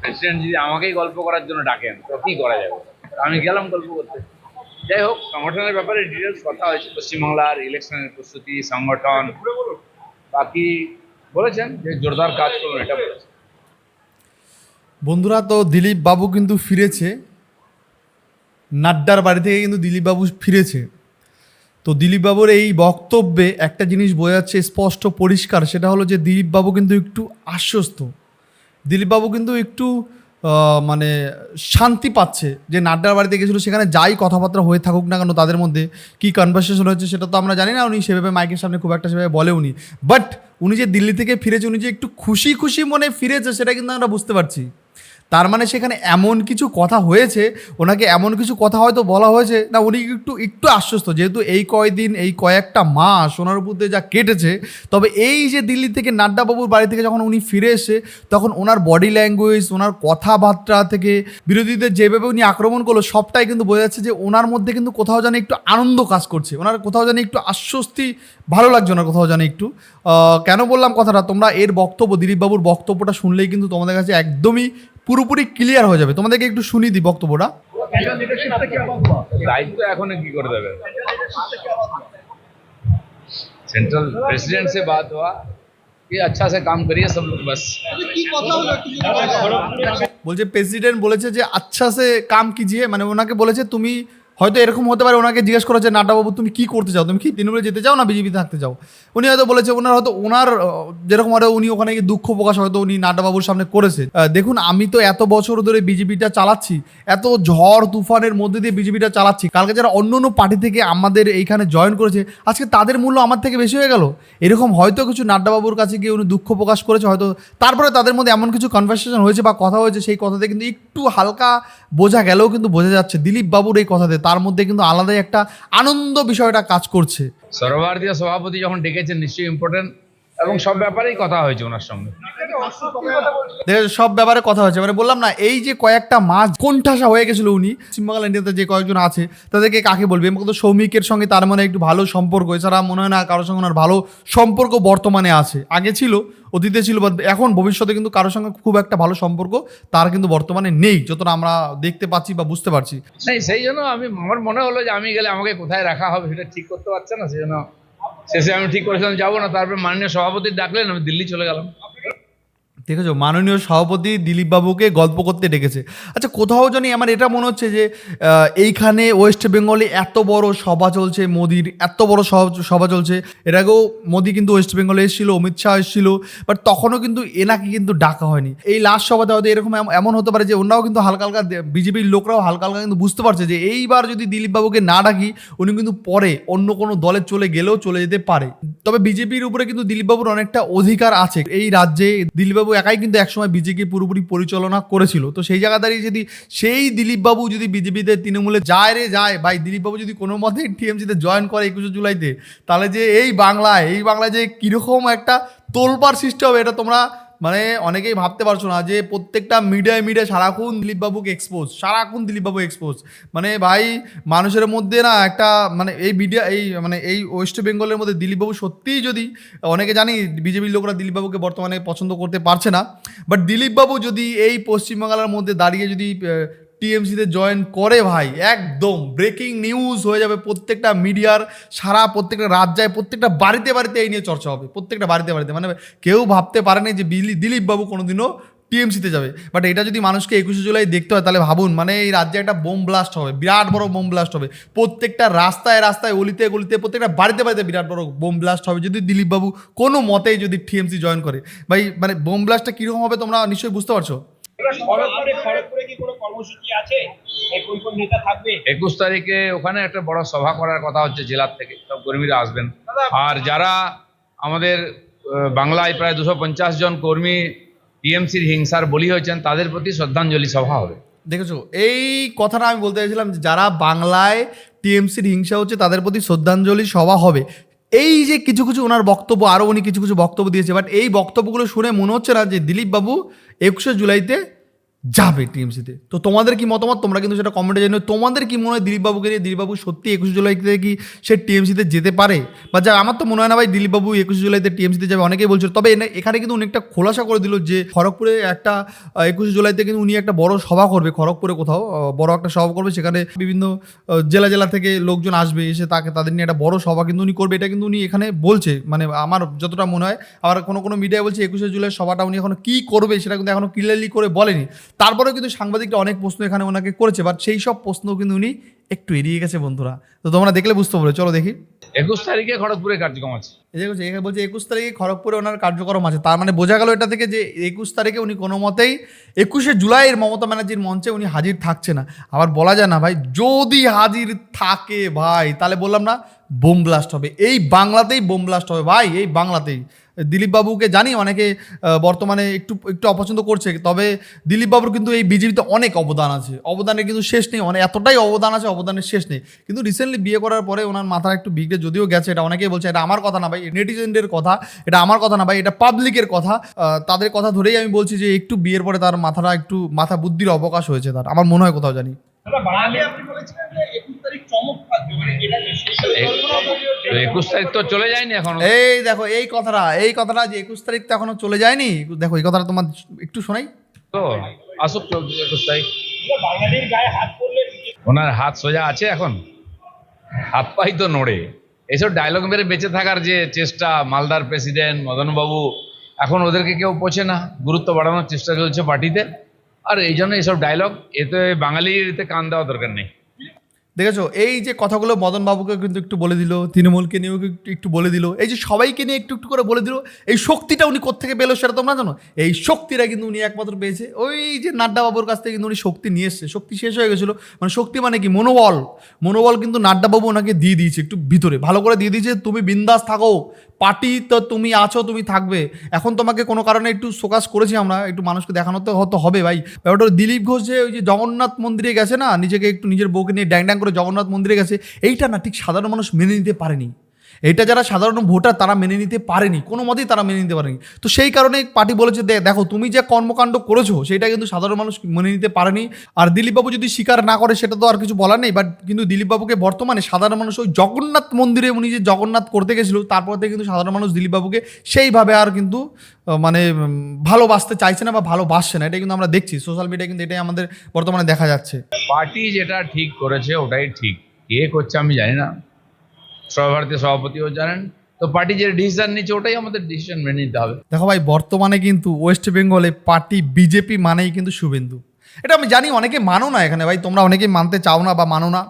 President যদি আমাকেই গল্প করার জন্য ডাকেন, তো কি করা যাবে? আমি গেলাম গল্প করতে। যাই হোক, সংগঠনের ব্যাপারে ডিটেলস কথা হয়েছে পশ্চিমবাংলার ইলেকশনের প্রস্তুতি, সংগঠন, বাকি বলেছেন যে জোরদার কাজ করুন, এটা বলেছেন। বন্ধুরা, তো দিলীপ বাবু কিন্তু ফিরেছে। নাড্ডার বাড়ি থেকে কিন্তু দিলীপ বাবু ফিরেছে। তো দিলীপ বাবুর এই বক্তব্যে একটা জিনিস বোঝা যাচ্ছে স্পষ্ট পরিষ্কার, সেটা হলো যে দিলীপ বাবু কিন্তু একটু আশ্বস্ত। দিলীপ বাবু কিন্তু একটু মানে শান্তি পাচ্ছে যে নাড্ডার বাড়িতে গেছিল, সেখানে যাই কথাবার্তা হয়ে থাকুক না কেন তাদের মধ্যে কি কনভার্সেশন হয়েছে সেটা তো আমরা জানি না, উনি সেভাবে মাইকের সামনে খুব একটা সেভাবে বলে উনি। বাট উনি যে দিল্লি থেকে ফিরেছে, উনি যে একটু খুশি খুশি মনে ফিরেছে, সেটা কিন্তু আমরা বুঝতে পারছি। তার মানে সেখানে এমন কিছু কথা হয়েছে, ওনাকে এমন কিছু কথা হয়তো বলা হয়েছে, না উনি একটু একটু আশ্বস্ত, যেহেতু এই কয়দিন এই কয়েকটা মাস ওনার উপর যা কেটেছে, তবে এই যে দিল্লি থেকে নাড্ডাবাবুর বাড়ি থেকে যখন উনি ফিরে এসে, তখন ওনার বডি ল্যাঙ্গুয়েজ ওনার কথাবার্তা থেকে বিরোধীদের যেভাবে উনি আক্রমণ করল, সবটাই কিন্তু বোঝা যাচ্ছে যে ওনার মধ্যে কিন্তু কোথাও যেন একটু আনন্দ কাজ করছে। ওনার কোথাও যেন একটু আশ্বস্তি, ভালো লাগছে ওনার কোথাও যেন একটু। কেন বললাম কথাটা? তোমরা এর বক্তব্য, দিলীপবাবুর বক্তব্যটা শুনলেই কিন্তু তোমাদের কাছে একদমই পুরোপুরি ক্লিয়ার হয়ে যাবে তোমাদেরকে একটু শুনি দিই বক্তব্যটা দায়িত্ব এখনো কি করে দেবে सेंट्रल प्रेसिडेंट से बात हुआ कि अच्छा से काम करिए सब लोग बस বলছে প্রেসিডেন্ট বলেছে যে আচ্ছা সে কাম কিজিয়ে মানে ওনাকে বলেছে তুমি হয়তো এরকম হতে পারে ওনাকে জিজ্ঞেস করা করেছে নাড্ডাবাবু তুমি কি করতে চাও? তুমি কি তৃণমূলে যেতে চাও না বিজেপি থাকতে চাও? উনি হয়তো বলেছে, ওনার হয়তো, ওনার যেরকম আরও উনি ওখানে গিয়ে দুঃখ প্রকাশ হয়তো উনি নাড্ডাবাবুর সামনে করেছে। দেখুন, আমি তো এত বছর ধরে বিজেপিটা চালাচ্ছি, এত ঝড় তুফানের মধ্যে দিয়ে বিজেপিটা চালাচ্ছি। কালকে যারা অন্য অন্য পার্টি থেকে আমাদের এইখানে জয়েন করেছে, আজকে তাদের মূল্য আমার থেকে বেশি হয়ে গেল। এরকম হয়তো কিছু নাড্ডাবাবুর কাছে গিয়ে উনি দুঃখ প্রকাশ করেছে, হয়তো তারপরে তাদের মধ্যে এমন কিছু কনভারসেশন হয়েছে বা কথা হয়েছে, সেই কথাতে কিন্তু একটু হালকা বোঝা গেলেও কিন্তু বোঝা যাচ্ছে, দিলীপ বাবুর এই কথাতে। তার মধ্যে কিন্তু আলাদাই একটা আনন্দ বিষয়টা কাজ করছে। সর্বভারতীয় সভাপতি যখন ডেকেছেন, নিশ্চয়ই ইম্পর্টেন্ট এবং সব ব্যাপারেই কথা হয়েছে ওনার সঙ্গে। সব ব্যাপারে কথা হয়েছে। মানে বললাম না এই যে কয়েকটা মাস কোণঠাসা হয়ে গেছিল উনি? পশ্চিমবাংলা ইন্ডিয়াতে যে কয়েকজন আছে তাদেরকে কাকে বলবে? এবং তো সৌমিকের সঙ্গে তার মানে একটু ভালো সম্পর্ক। এছাড়া মনে হয় না কারোর সঙ্গে ওনার ভালো সম্পর্ক বর্তমানে আছে। আগে ছিল অতীতে ছিল বা এখন ভবিষ্যতে কিন্তু কারোর সঙ্গে খুব একটা ভালো সম্পর্ক তার কিন্তু বর্তমানে নেই যতটা আমরা দেখতে পাচ্ছি বা বুঝতে পারছি। সেই জন্য আমি আমার মনে হলো যে আমি গেলে আমাকে কোথায় রাখা হবে সেটা ঠিক করতে পারছে না সেই জন্য শেষে আমি ঠিক করেছিলাম যাব না। তারপরে মাননীয় সভাপতি ডাকলেন আমি দিল্লি চলে গেলাম। দেখেছ? মাননীয় সভাপতি দিলীপ বাবুকে গল্প করতে ডেকেছে। আচ্ছা কোথাও জানি আমার এটা মনে হচ্ছে যে এইখানে ওয়েস্ট বেঙ্গলে এত বড় সভা চলছে, মোদির এত বড় সভা- চলছে। এর আগেও মোদি কিন্তু ওয়েস্ট বেঙ্গলে এসেছিল, অমিত শাহ এসেছিল বাট তখনও কিন্তু এনাকে কিন্তু ডাকা হয়নি। এই লাস্ট সভাতে হয়তো এরকম এম- এমন হতে পারে যে অন্যরাও কিন্তু হালকা হালকা বিজেপির লোকরাও হালকা হালকা কিন্তু বুঝতে পারছে যে, এইবার যদি দিলীপ বাবুকে না ডাকি, উনি কিন্তু পরে অন্য কোনো দলে চলে গেলেও চলে যেতে পারে। তবে বিজেপির উপরে কিন্তু দিলীপ বাবুর অনেকটা অধিকার আছে। এই রাজ্যে দিলীপ বাবু একাই কিন্তু একসময় বিজেপি পুরোপুরি পরিচালনা করেছিল। তো সেই জায়গা দাঁড়িয়ে যদি সেই দিলীপবাবু যদি বিজেপিতে তৃণমূলে যায় রে, যায়। ভাই দিলীপবাবু যদি কোনো মতে টিএমসিতে জয়েন করে একুশে জুলাইতে, তাহলে যে এই বাংলায় এই বাংলায় যে কীরকম একটা তোলপার সৃষ্টি হবে, এটা তোমরা মানে অনেকেই ভাবতে পারছ না যে প্রত্যেকটা মিডিয়ায় মিডিয়া সারাক্ষণ দিলীপবাবুকে এক্সপোজ সারাক্ষণ দিলীপবাবু এক্সপোজ মানে ভাই, মানুষের মধ্যে না একটা মানে এই মিডিয়া এই মানে এই ওয়েস্ট বেঙ্গলের মধ্যে দিলীপবাবু সত্যিই যদি, অনেকে জানি বিজেপির লোকরা দিলীপবাবুকে বর্তমানে পছন্দ করতে পারছে না বাট দিলীপবাবু যদি এই পশ্চিমবাংলার মধ্যে দাঁড়িয়ে যদি টিএমসিতে জয়েন করে ভাই, একদম। ব্রেকিং নিউজ হয়ে যাবে প্রত্যেকটা মিডিয়ার সারা, প্রত্যেকটা রাজ্যায় প্রত্যেকটা বাড়িতে বাড়িতে এই নিয়ে চর্চা হবে। প্রত্যেকটা বাড়িতে বাড়িতে। মানে কেউ ভাবতে পারেনি যে বিলি- দিলীপবাবু কোনোদিনও টিএমসিতে যাবে। বাট এটা যদি মানুষকে একুশে জুলাই দেখতে হয়, তাহলে ভাবুন মানে এই রাজ্যে একটা বোম ব্লাস্ট হবে, বিরাট বড় বোম ব্লাস্ট হবে। প্রত্যেকটা রাস্তায় রাস্তায়, অলিতে, গলিতে, প্রত্যেকটা বাড়িতে বাড়িতে বিরাট বড় বোম ব্লাস্ট হবে। যদি দিলীপবাবু কোনো মতেই যদি টিএমসি জয়েন করে, ভাই মানে বোম ব্লাস্টটা কীরকম হবে তোমরা নিশ্চয়ই বুঝতে পারছ? এবার খড়গপুরে খড়গপুরে কি কোনো কর্মসূচি আছে? এই কোন কোন নেতা থাকবে? একুশ তারিখে ওখানে একটা বড় সভা করার কথা হচ্ছে জেলার থেকে। সব কর্মীরা আসবেন। আর যারা আমাদের বাংলায় প্রায় দুশো পঞ্চাশ জন কর্মী টিএমসির হিংসার বলি হয়েছেন তাদের প্রতি শ্রদ্ধাঞ্জলি সভা হবে। দেখেছ এই কথাটা আমি বলতে চাইছিলাম যে যারা বাংলায় টিএমসির হিংসা হচ্ছে তাদের প্রতি শ্রদ্ধাঞ্জলি সভা হবে। এই যে কিছু কিছু ওনার বক্তব্য, আরও উনি কিছু কিছু বক্তব্য দিয়েছে বাট এই বক্তব্যগুলো শুনে মনে হচ্ছে না যে দিলীপবাবু একুশে জুলাইতে যাবে টিএমসিতে তো। তোমাদের কি মতামত? তোমরা কিন্তু সেটা কমেন্টে জানিও। তোমাদের কি মনে হয় দিলীপবাবুকে নিয়ে? দিলীপবাবু সত্যি একুশে জুলাইতে কি সে টিএমসিতে যেতে পারে? বা যা, আমার তো মনে হয় না ভাই দিলীপবাবু একুশে জুলাইতে টিএমসিতে যাবে। অনেকেই বলছিল, তবে এখানে কিন্তু উনি একটা খোলাসা করে দিল যে খড়গপুরে একটা একুশে জুলাইতে কিন্তু উনি একটা বড় সভা করবে, খড়গপুরে কোথাও বড় একটা সভা করবে। সেখানে বিভিন্ন জেলা জেলা থেকে লোকজন আসবে, এসে তাকে, তাদের নিয়ে একটা বড় সভা কিন্তু উনি করবে। এটা কিন্তু উনি এখানে বলছে। মানে আমার যতটা মনে হয়, আবার কোনো কোনো মিডিয়া বলছে একুশে জুলাই সভাটা উনি এখন কী করবে সেটা কিন্তু এখনও ক্লিয়ারলি করে বলেনি। তারপরেও কিন্তু সাংবাদিকরা অনেক প্রশ্ন এখানে ওনাকে করেছে বাট সেই সব প্রশ্ন কিন্তু উনি একটু এড়িয়ে গেছে বন্ধুরা। তো তোমরা দেখলে বুঝতে পারবে চলো দেখি। একুশ তারিখে খড়গপুরে কার্যক্রম আছে। এখানে বলছে একুশ তারিখে খড়গপুরে ওনার কার্যক্রম আছে তার মানে বোঝা গেল এটা থেকে যে একুশ তারিখে উনি কোনো মতেই একুশে জুলাইয়ের মমতা ব্যানার্জির মঞ্চে উনি হাজির থাকছে না। আবার বলা যায় না ভাই যদি হাজির থাকে ভাই তাহলে বললাম না বোম ব্লাস্ট হবে। এই বাংলাতেই বোম ব্লাস্ট হবে ভাই এই বাংলাতেই। দিলীপ বাবুকে জানি অনেকে বর্তমানে একটু একটু অপছন্দ করছে তবে দিলীপ বাবুর কিন্তু এই বিজেপিতে অনেক অবদান আছে। অবদানের কিন্তু শেষ নেই মানে এতটাই অবদান আছে অবদানের শেষ নেই। কিন্তু রিসেন্টলি বিয়ে করার পরে ওনার মাথা একটু বিগড়ে যদিও গেছে এটা অনেকেই বলছে এটা আমার কথা না ভাই নেটিজেনদের কথা এটা আমার কথা না ভাই এটা পাবলিকের কথা। তাদের কথা ধরেই আমি বলছি যে একটু বিয়ের পরে তার মাথাটা একটু মাথা বুদ্ধির অবকাশ হয়েছে তার আমার মনে হয় কোথাও জানি। বাঙালি আপনি বলেছিলেন যে একুশ তারিখ চমক থাকবে মানে এটা একুশ তারিখ তো চলে যায়নি এখনও। এই দেখো এই কথাটা এই কথাটা যে একুশ তারিখ তো এখনও চলে যায়নি। দেখো এই কথাটা তোমার একটু শোনাই। তো আসুক চলছে একুশ তারিখ। ওনার হাত সোজা আছে এখন? হাত পাই তো নড়ে। এইসব ডায়লগ মেরে বেঁচে থাকার যে চেষ্টা মালদার প্রেসিডেন্ট মদনবাবু এখন ওদেরকে কেউ পোছে না। গুরুত্ব বাড়ানোর চেষ্টা চলছে পার্টিতে। আর এই জন্য এইসব ডায়লগ এতে বাঙালির এতে কান দেওয়া দরকার নেই। দেখেছ? এই যে কথাগুলো মদনবাবুকে কিন্তু একটু বলে দিল, তৃণমূলকে নিয়েও একটু একটু বলে দিল, এই যে সবাইকে নিয়ে একটু একটু করে বলে দিল, এই শক্তিটা উনি কোথেকে পেল সেটা তোমরা জানো? এই শক্তিটা কিন্তু উনি একমাত্র পেয়েছে। ওই যে নাড্ডা বাবুর কাছ থেকে কিন্তু উনি শক্তি নিয়ে এসছে। শক্তি শেষ হয়ে গেছিল। মানে শক্তি মানে কি? মনোবল। মনোবল কিন্তু নাড্ডা বাবু ওনাকে দিয়ে দিয়েছে একটু ভিতরে। ভালো করে দিয়ে দিয়েছে, তুমি বিন্দাস থাকো। পার্টি তো তুমি আছো, তুমি থাকবে। এখন তোমাকে কোনো কারণে একটু ফোকাস করেছি আমরা, একটু মানুষকে দেখানো তো হতো হবে ভাই। ব্যাপারটা দিলীপ ঘোষ যে ওই যে জগন্নাথ মন্দিরে গেছে না, নিজেকে একটু নিজের বউকে নিয়ে ড্যাং ড্যাং করে জগন্নাথ মন্দিরে গেছে, এইটা না ঠিক সাধারণ মানুষ মেনে নিতে পারেনি। এটা যারা সাধারণ ভোটার তারা মেনে নিতে পারেনি, কোনো মতেই তারা মেনে নিতে পারেনি। তো সেই কারণে পার্টি বলেছে, "দে- দেখো, তুমি যে কর্মকাণ্ড করেছ, সেটা কিন্তু সাধারণ মানুষ মেনে নিতে পারেনি। আর দিলীপবাবু যদি স্বীকার না করে, সেটা তো আর কিছু বলার নেই। বাট কিন্তু দিলীপবাবুকে বর্তমানে সাধারণ মানুষ ওই জগন্নাথ মন্দিরে উনি যে জগন্নাথ করতে গেছিল, তারপর থেকে কিন্তু সাধারণ মানুষ দিলীপবাবুকে সেইভাবে আর কিন্তু মানে ভালোবাসতে চাইছে না বা ভালোবাসছে না। এটা কিন্তু আমরা দেখছি। সোশ্যাল মিডিয়া কিন্তু এটাই আমাদের বর্তমানে দেখা যাচ্ছে। পার্টি যেটা ঠিক করেছে, ওটাই ঠিক। কে করছে আমি জানি না। সর্বভারতীয় সভাপতিও জানেন। তো পার্টি যে ডিসিশন নিচ্ছে, ওটাই আমাদের ডিসিশন মেনে নিতে হবে। দেখো ভাই, বর্তমানে কিন্তু ওয়েস্ট বেঙ্গলে পার্টি বিজেপি মানেই কিন্তু শুভেন্দু। এটা আমি জানি, অনেকে মানো না এখানে ভাই, তোমরা অনেকেই মানতে চাও না বা মানো না।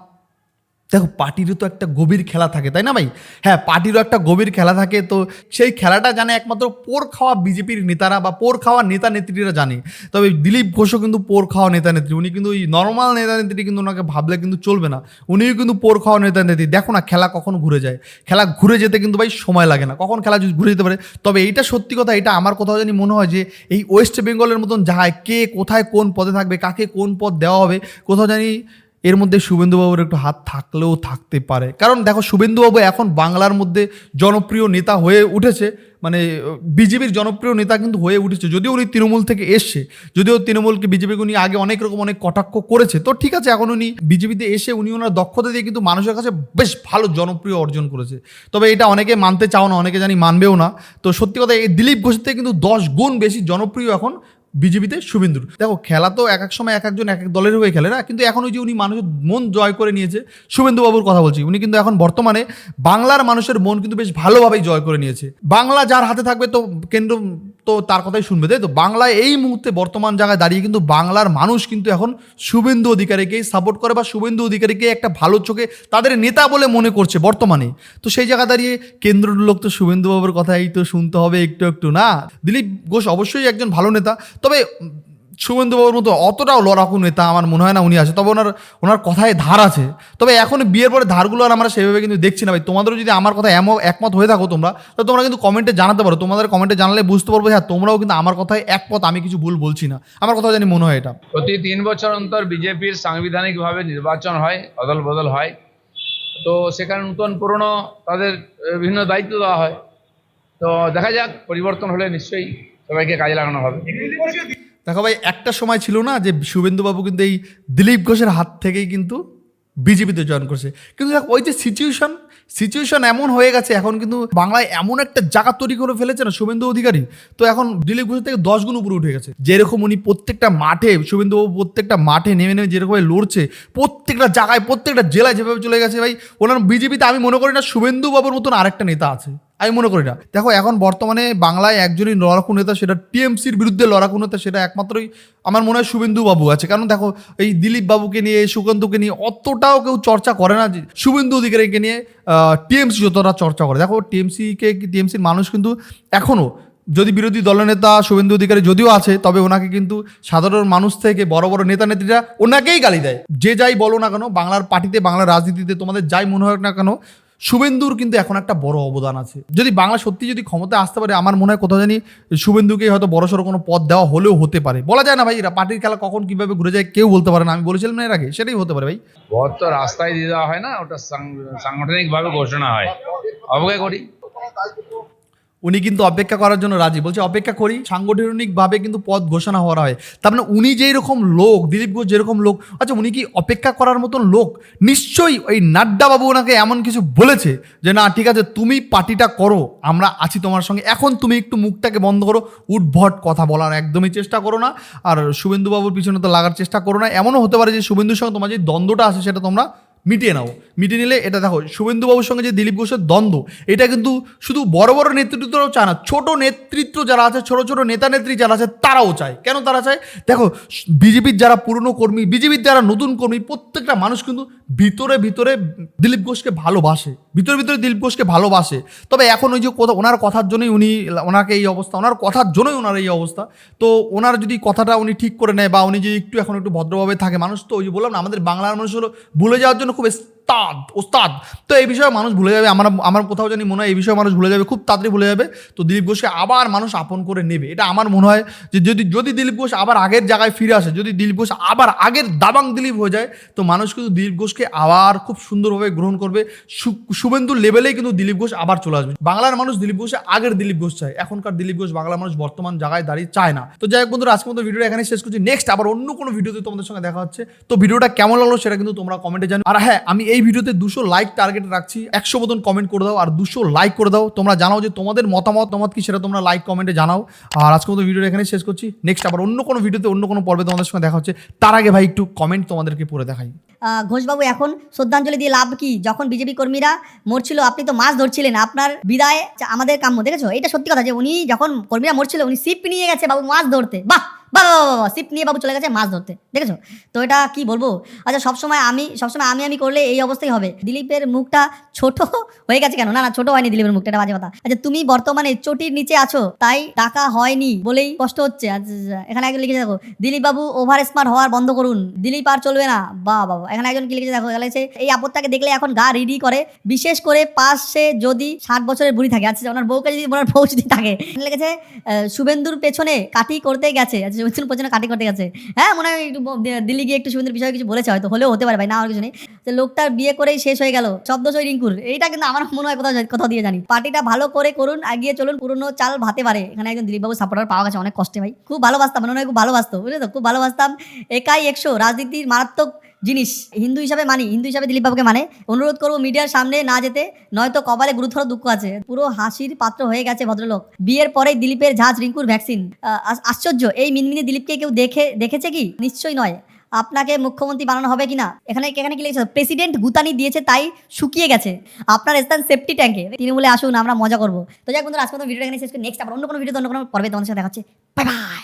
দেখো, পার্টিরও তো একটা গভীর খেলা থাকে, তাই না ভাই? হ্যাঁ পার্টিরও একটা গভীর খেলা থাকে, তো সেই খেলাটা জানে একমাত্র পোর খাওয়া বিজেপির নেতারা বা পোর খাওয়া নেতা নেত্রীরা জানে। তবে দিলীপ ঘোষও কিন্তু পোর খাওয়া নেতা নেত্রী, উনি কিন্তু ওই নর্মাল নেতা নেত্রী কিন্তু ওনাকে ভাবলে কিন্তু চলবে না। উনিও কিন্তু পোর খাওয়া নেতা নেত্রী। দেখো না, খেলা কখন ঘুরে যায়। খেলা ঘুরে যেতে কিন্তু ভাই সময় লাগে না। কখন খেলা ঘুরে যেতে পারে, তবে এইটা সত্যি কথা, এটা আমার কোথাও জানি মনে হয় যে এই ওয়েস্ট বেঙ্গলের মতন যায় কে কোথায় কোন পদে থাকবে, কাকে কোন পদ দেওয়া হবে, কোথাও জানি এর মধ্যে শুভেন্দুবাবুর একটু হাত থাকলেও থাকতে পারে। কারণ দেখো, শুভেন্দুবাবু এখন বাংলার মধ্যে জনপ্রিয় নেতা হয়ে উঠেছে। মানে বিজেপির জনপ্রিয় নেতা কিন্তু হয়ে উঠেছে। যদিও উনি তৃণমূল থেকে এসছে, যদিও তৃণমূলকে বিজেপিকে উনি আগে অনেক রকম অনেক কটাক্ষ করেছে। তো ঠিক আছে, এখন উনি বিজেপিতে এসে উনি ওনার দক্ষতা দিয়ে কিন্তু মানুষের কাছে বেশ ভালো জনপ্রিয় অর্জন করেছে। তবে এটা অনেকে মানতে চাও না, অনেকে জানি মানবেও না। তো সত্যি কথা, এই দিলীপ ঘোষের থেকে কিন্তু দশ গুণ বেশি জনপ্রিয় এখন বিজেপিতে শুভেন্দুর। দেখো, খেলা তো এক এক সময় এক একজন এক এক দলের হয়ে খেলে না, কিন্তু এখন ওই যে উনি মানুষের মন জয় করে নিয়েছে, শুভেন্দুবাবুর কথা বলছি। উনি কিন্তু এখন বর্তমানে বাংলার মানুষের মন কিন্তু বেশ ভালোভাবেই জয় করে নিয়েছে। বাংলা যার হাতে থাকবে তো কেন্দ্র তো তার কথাই শুনবে, তাই তো? বাংলায় এই মুহূর্তে বর্তমান জায়গায় দাঁড়িয়ে কিন্তু বাংলার মানুষ কিন্তু এখন শুভেন্দু অধিকারীকেই সাপোর্ট করে বা শুভেন্দু অধিকারীকে একটা ভালো চোখে তাদের নেতা বলে মনে করছে বর্তমানে। তো সেই জায়গা দাঁড়িয়ে কেন্দ্রের লোক তো শুভেন্দুবাবুর কথাই তো শুনতে হবে একটু একটু, না? দিলীপ ঘোষ অবশ্যই একজন ভালো নেতা। তবে শুভেন্দুবাবুর মতো অতটাও লড়াকু নেতা আমার মনে হয় না উনি আছে। তবে ওনার ওনার কথায় ধার আছে। তবে এখন বিয়ের পরে ধারগুলো আর আমরা সেভাবে কিন্তু দেখছি না ভাই। তোমাদেরও যদি আমার কথা এমন একমত হয়ে থাকো তোমরা, তো তোমরা কিন্তু কমেন্টে জানাতে পারো। তোমাদের কমেন্টে জানালে বুঝতে পারব হ্যাঁ তোমরাও কিন্তু আমার কথায় একমত, আমি কিছু ভুল বলছি না। আমার কথা জানি মনে হয় এটা। প্রতি তিন বছর অন্তর বিজেপির সাংবিধানিকভাবে নির্বাচন হয় অদল বদল হয়। তো সেখানে নতুন পুরনো তাদের বিভিন্ন দায়িত্ব দেওয়া হয়। তো দেখা যাক, পরিবর্তন হলে নিশ্চয়ই সবাইকে কাজে লাগানো হবে। দেখো ভাই, একটা সময় ছিল না যে শুভেন্দুবাবু কিন্তু এই দিলীপ ঘোষের হাত থেকেই কিন্তু বিজেপিতে জয়েন করছে। কিন্তু দেখো, ওই যে সিচুয়েশন সিচুয়েশন এমন হয়ে গেছে, এখন কিন্তু বাংলায় এমন একটা জায়গা তৈরি করে ফেলেছে না শুভেন্দু অধিকারী। তো এখন দিলীপ ঘোষের থেকে দশ গুণ উপরে উঠে গেছে। যেরকম উনি প্রত্যেকটা মাঠে, শুভেন্দুবাবু প্রত্যেকটা মাঠে নেমে নেমে যেরকম লড়ছে, প্রত্যেকটা জায়গায়, প্রত্যেকটা জেলায় যেভাবে চলে গেছে ভাই, ওনার বিজেপিতে আমি মনে করি না শুভেন্দু বাবুর মতন আরেকটা নেতা আছে। আমি মনে করি না। দেখো, এখন বর্তমানে বাংলায় একজনই লড়াকু নেতা, সেটা টিএমসির বিরুদ্ধে লড়াকু নেতা, সেটা একমাত্রই আমার মনে হয় শুভেন্দু বাবু আছে। কারণ দেখো, এই দিলীপ বাবুকে নিয়ে সুকান্তকে নিয়ে অতটাও কেউ চর্চা করে না যে, শুভেন্দু অধিকারীকে নিয়ে টিএমসি যতটা চর্চা করে। দেখো, টিএমসিকে, টিএমসির মানুষ কিন্তু এখনও যদি বিরোধী দলনেতা শুভেন্দু অধিকারী যদিও আছে, তবে ওনাকে কিন্তু সাধারণ মানুষ থেকে বড় বড় নেতা নেত্রীরা ওনাকেই গালি দেয়। যে যাই বলো না কেন, বাংলার পার্টিতে, বাংলার রাজনীতিতে তোমাদের যাই মনে হোক না কেন শুভেন্দুর কিন্তু এখন একটা বড় অবদান আছে। যদি বাংলা সত্যি যদি ক্ষমতা আসতে পারে, আমার মনে হয় কোথাও জানি শুভেন্দুকে হয়তো বড়সড় কোনো পদ দেওয়া হলেও হতে পারে। বলা যায় না ভাই, এরা পার্টির খেলা কখন কীভাবে ঘুরে যায় কেউ বলতে পারে না। আমি বলেছিলাম না এর আগে, সেটাই হতে পারে ভাই। ভোট তো রাস্তায় দিয়ে দেওয়া হয় না, ওটা সাংগঠনিক ভাবে ঘোষণা হয়। অবজ্ঞা করি। উনি কিন্তু অপেক্ষা করার জন্য রাজি। বলছে, অপেক্ষা করি। সাংগঠনিকভাবে কিন্তু পদ ঘোষণা হওয়া হয়। তার মানে উনি যেই রকম লোক, দিলীপ ঘোষ যেরকম লোক আচ্ছা উনি কি অপেক্ষা করার মতন লোক? নিশ্চয়ই ওই নাড্ডা বাবু ওনাকে এমন কিছু বলেছে যে, না, ঠিক আছে, তুমি পার্টিটা করো, আমরা আছি তোমার সঙ্গে। এখন তুমি একটু মুখটাকে বন্ধ করো উদ্ভট কথা বলার একদমই চেষ্টা করো না। আর শুভেন্দুবাবুর পিছনে তো লাগার চেষ্টা করো না। এমনও হতে পারে যে, শুভেন্দুর সঙ্গে তোমার যে দ্বন্দ্বটা আছে, সেটা তোমরা মিটিয়ে নাও। মিটিয়ে নিলে এটা দেখো, শুভেন্দুবাবুর সঙ্গে যে দিলীপ ঘোষের দ্বন্দ্ব, এটা কিন্তু শুধু বড় বড় নেতৃত্বরাও চায় না, ছোট নেতৃত্ব যারা আছে, ছোট ছোট নেতা নেত্রী যারা আছে, তারাও চায়। কেন তারা চায়? দেখো, বিজেপির যারা পুরনো কর্মী, বিজেপির যারা নতুন কর্মী, প্রত্যেকটা মানুষ কিন্তু ভিতরে ভিতরে দিলীপ ঘোষকে ভালোবাসে, ভিতরে ভিতরে দিলীপ ঘোষকে ভালোবাসে। তবে এখন ওই যে কথা, ওনার কথার জন্যই উনি, ওনাকে এই অবস্থা, ওনার কথার জন্যই ওনার এই অবস্থা। তো ওনার যদি কথাটা উনি ঠিক করে নেয় বা উনি যদি একটু এখন একটু ভদ্রভাবে থাকে, মানুষ তো ওই যে বললাম না, আমাদের বাংলার মানুষ হলো ভুলে যাওয়ার জন্য খুব ওস্তাদ ওস্তাদ তো এই বিষয়ে মানুষ ভুলে যাবে, আমার আমার কোথাও জানি মনে হয় এই বিষয়ে মানুষ ভুলে যাবে, খুব তাড়াতাড়ি ভুলে যাবে। তো দিলীপ ঘোষকে আবার মানুষ আপন করে নেবে। এটা আমার মনে হয় যে যদি যদি দিলীপ ঘোষ আবার আগের জায়গায় ফিরে আসে, যদি দিলীপ ঘোষ আবার আগের দাবাং দিলীপ হয়ে যায়, তো মানুষ কিন্তু দিলীপ ঘোষকে আবার খুব সুন্দরভাবে গ্রহণ করবে। শুভেন্দুর লেভেলেই কিন্তু দিলীপ ঘোষ আবার চলে আসবে। বাংলার মানুষ দিলীপ ঘোষে আগের দিলীপ ঘোষ চায়। এখনকার দিলীপ ঘোষ বাংলার মানুষ বর্তমান জায়গায় দাঁড়িয়ে চায় না। তো যাই হোক বন্ধুরা আজকে মতো ভিডিও এখানে শেষ করছি। নেক্সট আবার অন্য কোনো ভিডিওতে তোমাদের সঙ্গে দেখা হচ্ছে। তো ভিডিওটা কেমন লাগল সেটা কিন্তু তোমরা কমেন্টে জানো। আর হ্যাঁ আমি এই ভিডিওতে দুশো লাইক টার্গেট রাখছি। একশো মতন কমেন্ট করে দাও আর দুশো লাইক করে দাও। তোমরা জানাও যে তোমাদের মতামত মতামত কি সেটা তোমরা লাইক কমেন্টে জানাও। আর আজকে মতো ভিডিও এখানে শেষ করছি। নেক্সট আবার অন্য কোনো ভিডিওতে অন্য কোনো পর্বে তোমাদের সঙ্গে দেখা হচ্ছে। তার আগে ভাই একটু কমেন্ট তোমাদেরকে পড়ে দেখাই। ঘোষবাবু এখন শ্রদ্ধাঞ্জলি দিয়ে লাভ কি? যখন বিজেপি কর্মীরা মরছিল আপনি তো মাছ ধরছিলেন আপনার বিদায় আমাদের কাম্য দেখেছ? এটা সত্যি কথা যে উনি যখন কর্মীরা মরছিল উনি সিপ নিয়ে গেছে বাবু মাছ ধরতে। বাহ! বাহ, বাহ, সিপ নিয়ে বাবু চলে গেছে মাছ ধরতে দেখেছ? তো এটা কি বলব? আচ্ছা সবসময় আমি সবসময় আমি আমি করলে এই অবস্থাই হবে। দিলীপের মুখটা ছোট হয়ে গেছে কেন? না না ছোট হয়নি দিলীপের মুখটা এটা বাজে কথা। আচ্ছা তুমি বর্তমানে চটির নিচে আছো তাই টাকা হয়নি বলেই কষ্ট হচ্ছে। আচ্ছা, আচ্ছা, এখানে একজন লিখেছে দেখো দিলীপ বাবু ওভার স্মার্ট হওয়ার বন্ধ করুন। দিলীপ আর চলবে না। বা বাবা এখানে একজন কি লিখেছে, দেখো লিখেছে, এই আপদটাকে দেখলে এখন গা রিডি করে। বিশেষ করে পাশে যদি ষাট বছরের বুড়ি থাকে। আচ্ছা ওনার বউকে যদি, ওনার বউ যদি থাকে লিখেছে শুভেন্দুর পেছনে কাটি করতে গেছে। আচ্ছা শুভেন্দুর পেছনে কাটি করতে গেছে। হ্যাঁ মনে হয় একটু দিল্লি গিয়ে একটু শুভেন্দুর বিষয়ে কিছু বলেছে হয়তো, হলেও হতে পারে ভাই, না আমার কিছু নেই। যে লোকটার বিয়ে করেই শেষ হয়ে গেল, শব্দ সই রিঙ্কুর এইটা কিন্তু আমার মনে হয় কোথাও কোথাও দিয়ে জানি। পার্টিটা ভালো করে করুন, এগিয়ে চলুন, পুরনো চাল ভাতে পারে। এখানে একজন দিলীপবাবু সাপোর্টার পাওয়া গেছে অনেক কষ্টে ভাই। খুব ভালোবাসতাম, মনে হয় খুব ভালোবাসতো, বুঝলে তো? খুব ভালোবাসতাম। একাই একশো, রাজনীতির মারাত্মক জিনিস। হিন্দু হিসাবে মানি, হিন্দু হিসাবে দিলীপ বাবুকে মানে। অনুরোধ করব মিডিয়ার সামনে না যেতে, নয়তো কপালে গুরুতর দুঃখ আছে। পুরো হাসির পাত্র হয়ে গেছে ভদ্রলোক। বিয়ের পরেই দিলীপের ঝাঁজ রিঙ্কুর ভ্যাকসিন। আশ্চর্য, এই মিনমিনি দিলীপকে কেউ দেখে, দেখেছে কি? নিশ্চয়ই নয়। আপনাকে মুখ্যমন্ত্রী বানানো হবে কিনা? এখানে এখানে কি লিখেছে? প্রেসিডেন্ট গুতানি দিয়েছে তাই শুকিয়ে গেছে। আপনার স্থান সেফটি ট্যাঙ্কে। তৃণমূলে আসুন, আমরা মজা করব। তো যাই বন্ধুরা আজকে ভিডিও এখানে শেষ নেক্সট আবার অন্য কোনো ভিডিও অন্য কোনো পর্বে তোমাদের সাথে দেখাচ্ছে। Bye bye